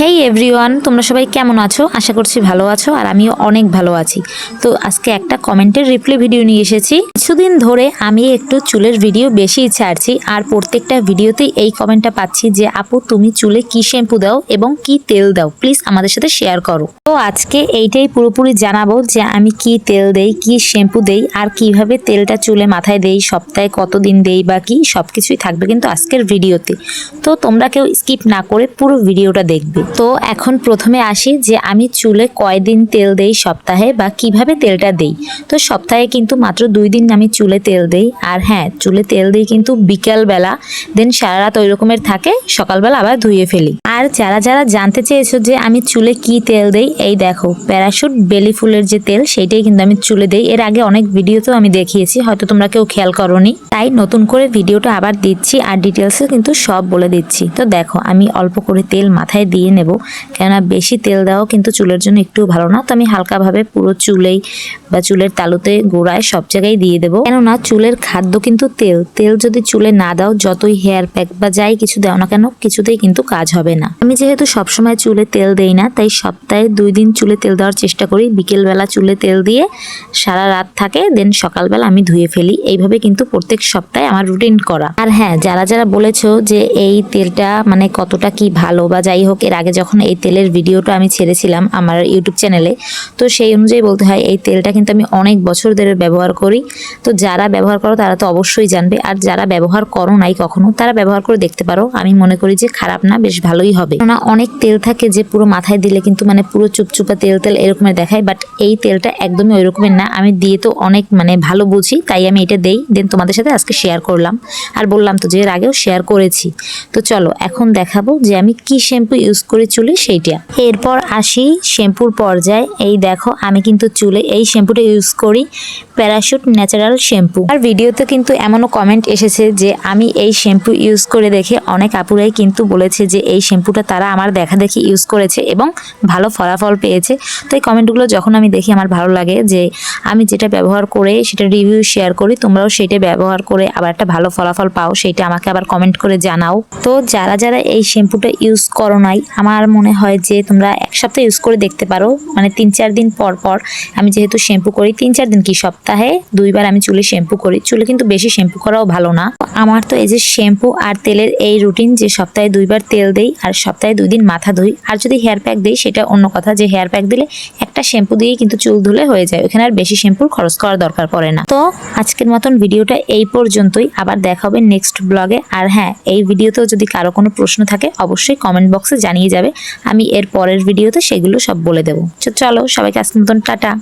হেই everyone তোমরা সবাই কেমন আছো? আশা করছি ভালো আছো আর আমিও অনেক ভালো আছি। তো আজকে একটা কমেন্টের রিপ্লাই ভিডিও নিয়ে এসেছি। কিছুদিন ধরে আমি একটু চুলের ভিডিও বেশি ছাড়ছি আর প্রত্যেকটা ভিডিওতেই এই কমেন্টটা পাচ্ছি যে, আপু, তুমি চুলে কি শ্যাম্পু দাও এবং কি তেল দাও? প্লিজ আমাদের সাথে শেয়ার করো। তো আজকে এইটাই পুরোপুরি জানাব যে, আমি কি তেল দেই, কি শ্যাম্পু দেই আর কীভাবে তেলটা চুলে মাথায় দেই, সপ্তাহে কতদিন দেই বা কি সব কিছুই থাকবে কিন্তু আজকের ভিডিওতে। তো তোমরা কেউ স্কিপ না করে পুরো ভিডিওটা দেখবে। তো এখন প্রথমে আসি যে আমি চুলে কয়দিন তেল দেই সপ্তাহে বা কীভাবে তেলটা দেই। তো সপ্তাহে কিন্তু মাত্র দুই দিন আমি চুলে তেল দেই আর হ্যাঁ চুলে তেল দিই কিন্তু বিকালবেলা দেন সারা রাত ওই রকমের থাকে, সকালবেলা আবার ধুয়ে ফেলি। আর যারা যারা জানতে চেয়েছো যে আমি চুলে কি তেল দেই, এই দেখো, প্যারাশুট, বেলি ফুলের যে তেল, সেইটাই কিন্তু আমি চুলে দেই। এর আগে অনেক ভিডিওতেও আমি দেখিয়েছি, হয়তো তোমরা কেউ খেয়াল করনি। তাই নতুন করে ভিডিওটা আবার দিচ্ছি আর ডিটেলসে কিন্তু সব বলে দিচ্ছি। তো দেখো, আমি অল্প করে তেল মাথায় দিয়ে নেব। কেননা বেশি তেল দেওয়াও কিন্তু চুলের জন্য একটু ভালো না। তো আমি হালকাভাবে পুরো চুলেই বা চুলের তালুতে গোড়ায় সব জায়গায় দিয়ে দেবো। কেননা চুলের খাদ্য কিন্তু তেল। তেল যদি চুলে না দাও, যতই হেয়ার প্যাক বা যাই কিছু দাও না কেন, কিছুতেই কিন্তু কাজ হবে না। আমি যেহেতু সবসময় চুলে তেল দেই না, তাই সপ্তাহে দুই দিন চুলে তেল দেওয়ার চেষ্টা করি। বিকেলবেলা চুলে তেল দিয়ে সারা রাত থাকে, দেন সকালবেলা আমি ধুয়ে ফেলি। এইভাবে কিন্তু প্রত্যেক সপ্তাহে আমার রুটিন করা। আর হ্যাঁ যারা যারা বলেছ যে এই তেলটা মানে কতটা কি ভালো বা যাই হোক, এর যখন এই তেলের ভিডিওটা আমি ছেড়েছিলাম আমার ইউটিউব চ্যানেলে তো সেই অনুযায়ী বলতে হয় এই তেলটা কিন্তু আমি অনেক বছর ধরে ব্যবহার করি। তো যারা ব্যবহার করো তারা তো অবশ্যই জানবে, আর যারা ব্যবহার করো নাই কখনো, তারা ব্যবহার করে দেখতে পারো। আমি মনে করি যে খারাপ না, বেশ ভালোই হবে। কেননা অনেক তেল থাকে যে পুরো মাথায় দিলে কিন্তু মানে পুরো চুপচুপা তেল তেল এরকমের দেখায় বাট এই তেলটা একদমই ওই রকমের না। আমি দিয়ে তো অনেক মানে ভালো বুঝি, তাই আমি এটা দেই। দেন তোমাদের সাথে আজকে শেয়ার করলাম। আর বললাম তো যে এর আগেও শেয়ার করেছি। তো চলো, এখন দেখাবো যে আমি কি শ্যাম্পু ইউজ করি। চুলে সেইটা। এরপর আসি শ্যাম্পুর পর্যায়ে। এই দেখো, আমি কিন্তু চুলে এই শ্যাম্পুটা ইউজ করি। প্যারাশুট ন্যাচারাল শ্যাম্পু আর ভিডিওতে কিন্তু এমনও কমেন্ট এসেছে যে, আমি এই শ্যাম্পু ইউজ করে দেখে অনেক আপুরাই কিন্তু বলেছে যে, এই শ্যাম্পুটা তারা আমার দেখা দেখি ইউজ করেছে এবং ভালো ফলাফল পেয়েছে। তো এই কমেন্টগুলো যখন আমি দেখি আমার ভালো লাগে যে, আমি যেটা ব্যবহার করে সেটা রিভিউ শেয়ার করি, তোমরাও সেটা ব্যবহার করে আবার একটা ভালো ফলাফল পাও, সেটা আমাকে আবার কমেন্ট করে জানাও। তো যারা যারা এই শ্যাম্পুটা ইউজ করো নাই, আমার মনে হয় যে, তোমরা এক সপ্তাহ ইউজ করে দেখতে পারো। মানে তিন চার দিন পর পর আমি যেহেতু শ্যাম্পু করি, তিন চার দিন কি সপ্তাহে? দুইবার আমি চুলে শ্যাম্পু করি। চুলে কিন্তু বেশি শ্যাম্পু করাও ভালো না। আমার তো এই যে শ্যাম্পু আর তেলের এই রুটিন, যে সপ্তাহে দুইবার তেল দেই আর সপ্তাহে দুই দিন মাথা ধুই, আর যদি হেয়ার প্যাক দিই, সেটা অন্য কথা যে হেয়ার প্যাক দিলে একটা শ্যাম্পু দিয়েই কিন্তু চুল ধুলে হয়ে যায়। ওখানে আর বেশি শ্যাম্পুর খরচ করার দরকার পড়ে না। তো আজকের মতন ভিডিওটা এই পর্যন্তই। আবার দেখা হবে নেক্সট ব্লগে আর হ্যাঁ এই ভিডিওতেও যদি কারও কোনো প্রশ্ন থাকে, অবশ্যই কমেন্ট বক্সে জানিয়ে যাবে। আমি এর পরের ভিডিওতে সেগুলো সব বলে দেবো। চলো, সবাইকে আজকের মতন টাটা।